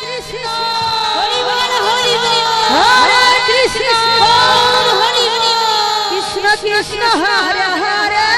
Krishna. Krishna Hare Hare.